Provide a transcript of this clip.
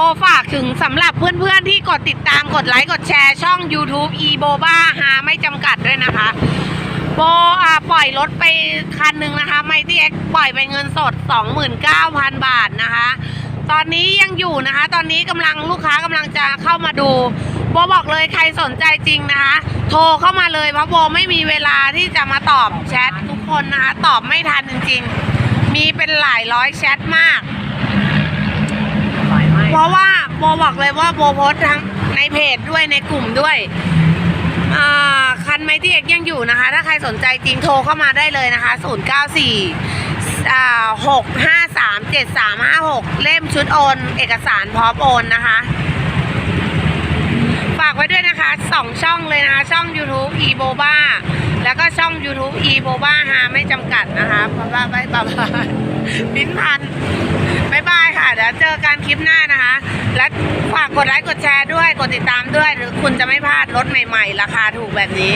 โบฝากถึงสำหรับเพื่อนๆที่กดติดตามกดไลค์กดแชร์ช่อง YouTube e b o b a หาไม่จำกัดด้วยนะคะโบปล่อยรถไปคันหนึ่งนะคะไมตี้เอ็กปล่อยไปเงินสด 29,000 บาทนะคะ ตอนนี้ยังอยู่นะคะ ตอนนี้กำลังลูกค้ากำลังจะเข้ามาดูโบบอกเลยใครสนใจจริงนะคะ โทรเข้ามาเลยเพราะโบไม่มีเวลาที่จะมาตอบแชททุกคนนะคะ ตอบไม่ทันจริง ๆ มีเป็นหลายร้อยแชทมาก ราะว่าโบบอกเลยว่าโบโพสทั้งในเพจด้วยในกลุ่มด้วยอ่าคันไมที่เอกยังอยู่นะคะ ถ้าใครสนใจจริงโทรเข้ามาได้เลยนะคะ 0 9 4อ่า6 5 3 7 3 5 6 เล่มชุดโอน เอกสารพร้อมโอนนะคะ ฝากไว้ด้วยนะคะสองช่องเลยนะคะ ช่อง YouTube e b o b a แล้วก็ช่อง YouTube e b o b a หาไม่จำกัดนะคะบ๊ายบายบ๊ายบาย อกันคลิปหน้านะคะ และฝากกดไลค์กดแชร์ด้วย กดติดตามด้วย หรือคุณจะไม่พลาดรถใหม่ ๆ ราคาถูกแบบนี้